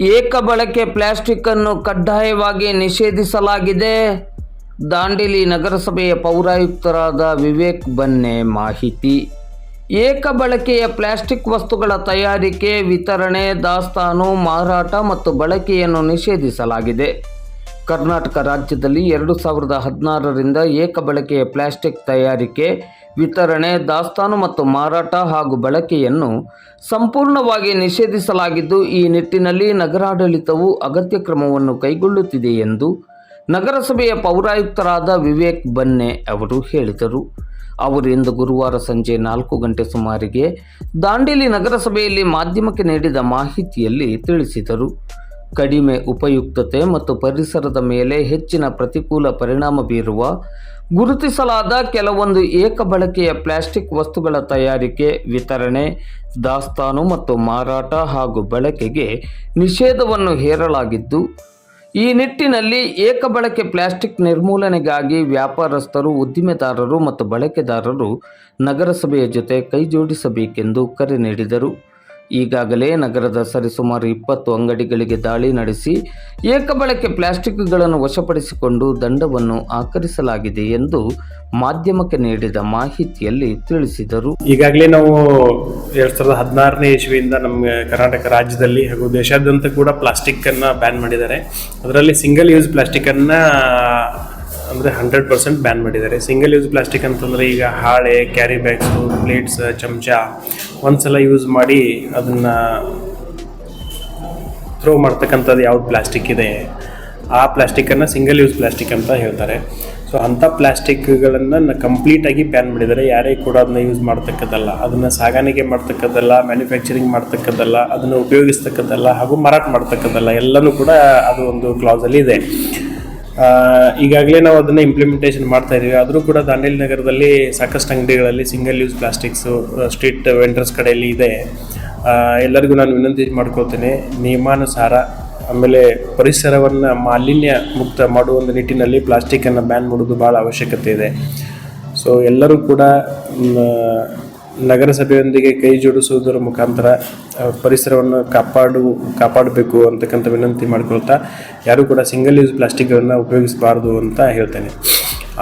ಏಕ ಬಳಕೆ ಪ್ಲಾಸ್ಟಿಕ್ ಅನ್ನು ಕಡ್ಡಾಯವಾಗಿ ನಿಷೇಧಿಸಲಾಗಿದೆ. ದಾಂಡೇಲಿ ನಗರಸಭೆಯ ಪೌರಾಯುಕ್ತರಾದ ವಿವೇಕ್ ಬನ್ನೆ ಮಾಹಿತಿ. ಏಕ ಬಳಕೆಯ ಪ್ಲಾಸ್ಟಿಕ್ ವಸ್ತುಗಳ ತಯಾರಿಕೆ, ವಿತರಣೆ, ದಾಸ್ತಾನು, ಮಾರಾಟ ಮತ್ತು ಬಳಕೆಯನ್ನು ನಿಷೇಧಿಸಲಾಗಿದೆ. ಕರ್ನಾಟಕ ರಾಜ್ಯದಲ್ಲಿ ಎರಡು ಸಾವಿರದ ಹದಿನಾರರಿಂದ ಏಕ ಬಳಕೆಯ ಪ್ಲಾಸ್ಟಿಕ್ ತಯಾರಿಕೆ ವಿತರಣೆ, ದಾಸ್ತಾನು ಮತ್ತು ಮಾರಾಟ ಹಾಗೂ ಬಳಕೆಯನ್ನು ಸಂಪೂರ್ಣವಾಗಿ ನಿಷೇಧಿಸಲಾಗಿದ್ದು, ಈ ನಿಟ್ಟಿನಲ್ಲಿ ನಗರಾಡಳಿತವು ಅಗತ್ಯ ಕ್ರಮವನ್ನು ಕೈಗೊಳ್ಳುತ್ತಿದೆ ಎಂದು ನಗರಸಭೆಯ ಪೌರಾಯುಕ್ತರಾದ ವಿವೇಕ್ ಬನ್ನೆ ಅವರು ಹೇಳಿದರು. ಅವರು ಇಂದು ಗುರುವಾರ ಸಂಜೆ ನಾಲ್ಕು ಗಂಟೆ ಸುಮಾರಿಗೆ ದಾಂಡೇಲಿ ನಗರಸಭೆಯಲ್ಲಿ ಮಾಧ್ಯಮಕ್ಕೆ ನೀಡಿದ ಮಾಹಿತಿಯಲ್ಲಿ ತಿಳಿಸಿದರು. ಕಡಿಮೆ ಉಪಯುಕ್ತತೆ ಮತ್ತು ಪರಿಸರದ ಮೇಲೆ ಹೆಚ್ಚಿನ ಪ್ರತಿಕೂಲ ಪರಿಣಾಮ ಬೀರುವ ಗುರುತಿಸಲಾದ ಕೆಲವೊಂದು ಏಕ ಬಳಕೆಯ ಪ್ಲಾಸ್ಟಿಕ್ ವಸ್ತುಗಳ ತಯಾರಿಕೆ, ವಿತರಣೆ, ದಾಸ್ತಾನು ಮತ್ತು ಮಾರಾಟ ಹಾಗೂ ಬಳಕೆಗೆ ನಿಷೇಧವನ್ನು ಹೇರಲಾಗಿದ್ದು, ಈ ನಿಟ್ಟಿನಲ್ಲಿ ಏಕ ಬಳಕೆ ಪ್ಲಾಸ್ಟಿಕ್ ನಿರ್ಮೂಲನೆಗಾಗಿ ವ್ಯಾಪಾರಸ್ಥರು, ಉದ್ದಿಮೆದಾರರು ಮತ್ತು ಬಳಕೆದಾರರು ನಗರಸಭೆಯ ಜೊತೆ ಕೈಜೋಡಿಸಬೇಕೆಂದು ಕರೆ ನೀಡಿದರು. ಈಗಾಗಲೇ ನಗರದ ಸರಿಸುಮಾರು ಇಪ್ಪತ್ತು ಅಂಗಡಿಗಳಿಗೆ ದಾಳಿ ನಡೆಸಿ ಏಕಬಳಕೆ ಪ್ಲಾಸ್ಟಿಕ್ಗಳನ್ನು ವಶಪಡಿಸಿಕೊಂಡು ದಂಡವನ್ನು ಆಕರಿಸಲಾಗಿದೆ ಎಂದು ಮಾಧ್ಯಮಕ್ಕೆ ನೀಡಿದ ಮಾಹಿತಿಯಲ್ಲಿ ತಿಳಿಸಿದರು. ಈಗಾಗಲೇ ನಾವು ಎರಡ್ ಸಾವಿರದ ಹದಿನಾರನೇ ಇಸ್ವಿಯಿಂದ ನಮ್ಮ ಕರ್ನಾಟಕ ರಾಜ್ಯದಲ್ಲಿ ಹಾಗೂ ದೇಶಾದ್ಯಂತ ಕೂಡ ಪ್ಲಾಸ್ಟಿಕ್ ಅನ್ನ ಬ್ಯಾನ್ ಮಾಡಿದ್ದಾರೆ. ಅದರಲ್ಲಿ ಸಿಂಗಲ್ ಯೂಸ್ ಪ್ಲಾಸ್ಟಿಕ್ ಅನ್ನ ಅಂದ್ರೆ ಹಂಡ್ರೆಡ್ ಪರ್ಸೆಂಟ್ ಬ್ಯಾನ್ ಮಾಡಿದ್ದಾರೆ. ಸಿಂಗಲ್ ಯೂಸ್ ಪ್ಲಾಸ್ಟಿಕ್ ಅಂತಂದ್ರೆ ಈಗ ಹಾಳೆ ಕ್ಯಾರಿ ಬ್ಯಾಗ್ಸು ಪ್ಲೇಟ್ಸ್ ಚಮಚ ಒಂದ್ಸಲ ಯೂಸ್ ಮಾಡಿ ಅದನ್ನು ಥ್ರೋ ಮಾಡ್ತಕ್ಕಂಥದ್ದು ಯಾವ್ದು ಪ್ಲಾಸ್ಟಿಕ್ ಇದೆ. ಆ ಪ್ಲಾಸ್ಟಿಕ್ಕನ್ನು ಸಿಂಗಲ್ ಯೂಸ್ ಪ್ಲಾಸ್ಟಿಕ್ ಅಂತ ಹೇಳ್ತಾರೆ. ಸೊ ಅಂಥ ಪ್ಲಾಸ್ಟಿಕ್ಗಳನ್ನು ಕಂಪ್ಲೀಟಾಗಿ ಬ್ಯಾನ್ ಮಾಡಿದ್ದಾರೆ. ಯಾರೇ ಕೂಡ ಅದನ್ನ ಯೂಸ್ ಮಾಡ್ತಕ್ಕದ್ದಲ್ಲ. ಅದನ್ನು ಸಾಗಾಣಿಕೆ ಮಾಡ್ತಕ್ಕದ್ದಲ್ಲ ಮ್ಯಾನುಫ್ಯಾಕ್ಚರಿಂಗ್ ಮಾಡ್ತಕ್ಕದ್ದಲ್ಲ, ಅದನ್ನು ಉಪಯೋಗಿಸ್ತಕ್ಕದ್ದಲ್ಲ ಹಾಗೂ ಮಾರಾಟ ಮಾಡ್ತಕ್ಕದ್ದಲ್ಲ ಎಲ್ಲನೂ ಕೂಡ ಅದು ಒಂದು ಕ್ಲಾಸಲ್ಲಿ ಇದೆ. ಈಗಾಗಲೇ ನಾವು ಅದನ್ನು ಇಂಪ್ಲಿಮೆಂಟೇಷನ್ ಮಾಡ್ತಾ ಇದ್ದೀವಿ ಆದರೂ ಕೂಡ ದಾಂಡೇಲಿ ನಗರದಲ್ಲಿ ಸಾಕಷ್ಟು ಅಂಗಡಿಗಳಲ್ಲಿ single use plastics street vendors ಕಡೆಯಲ್ಲಿ ಇದೆ. ಎಲ್ಲರಿಗೂ ನಾನು ವಿನಂತಿ ಮಾಡ್ಕೊಳ್ತೇನೆ, ನಿಯಮಾನುಸಾರ ಆಮೇಲೆ ಪರಿಸರವನ್ನು ಮಾಲಿನ್ಯ ಮುಕ್ತ ಮಾಡುವ ಒಂದು ನಿಟ್ಟಿನಲ್ಲಿ ಪ್ಲಾಸ್ಟಿಕ್ಕನ್ನು ಬ್ಯಾನ್ ಮಾಡೋದು ಭಾಳ ಅವಶ್ಯಕತೆ ಇದೆ. ಸೊ ಎಲ್ಲರೂ ಕೂಡ ನಗರಸಭೆಯೊಂದಿಗೆ ಕೈ ಜೋಡಿಸುವುದರ ಮುಖಾಂತರ ಪರಿಸರವನ್ನು ಕಾಪಾಡು, ಕಾಪಾಡಬೇಕು ಅಂತಕ್ಕಂಥ ವಿನಂತಿ ಮಾಡಿಕೊಳ್ತಾ ಯಾರೂ ಕೂಡ ಸಿಂಗಲ್ ಯೂಸ್ ಪ್ಲಾಸ್ಟಿಕ್ಗಳನ್ನು ಉಪಯೋಗಿಸಬಾರ್ದು ಅಂತ ಹೇಳ್ತೇನೆ.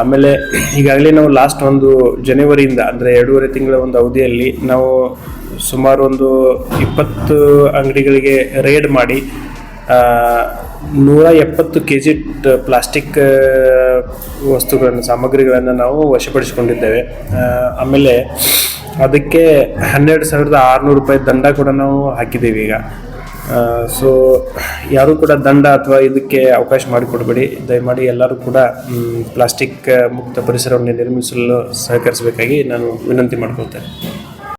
ಆಮೇಲೆ ಈಗಾಗಲೇ ನಾವು ಲಾಸ್ಟ್ ಒಂದು ಜನವರಿಯಿಂದ ಅಂದರೆ ಎರಡೂವರೆ ತಿಂಗಳ ಒಂದು ಅವಧಿಯಲ್ಲಿ ನಾವು ಸುಮಾರು ಒಂದು ಇಪ್ಪತ್ತು ಅಂಗಡಿಗಳಿಗೆ ರೇಡ್ ಮಾಡಿ ನೂರ ಎಪ್ಪತ್ತು ಕೆ ಜಿ ಪ್ಲಾಸ್ಟಿಕ್ ವಸ್ತುಗಳನ್ನು, ಸಾಮಗ್ರಿಗಳನ್ನು ನಾವು ವಶಪಡಿಸಿಕೊಂಡಿದ್ದೇವೆ. ಆಮೇಲೆ ಅದಕ್ಕೆ ಹನ್ನೆರಡು ಸಾವಿರದ ಆರುನೂರು ರೂಪಾಯಿ ದಂಡ ಕೂಡ ನಾವು ಹಾಕಿದ್ದೀವಿ ಈಗ. ಸೊ ಯಾರೂ ಕೂಡ ದಂಡ ಅಥವಾ ಇದಕ್ಕೆ ಅವಕಾಶ ಮಾಡಿಕೊಡ್ಬೇಡಿ. ದಯಮಾಡಿ ಎಲ್ಲರೂ ಕೂಡ ಪ್ಲಾಸ್ಟಿಕ್ ಮುಕ್ತ ಪರಿಸರವನ್ನು ನಿರ್ಮಿಸಲು ಸಹಕರಿಸಬೇಕಾಗಿ ನಾನು ವಿನಂತಿ ಮಾಡ್ಕೊಳ್ತೇನೆ.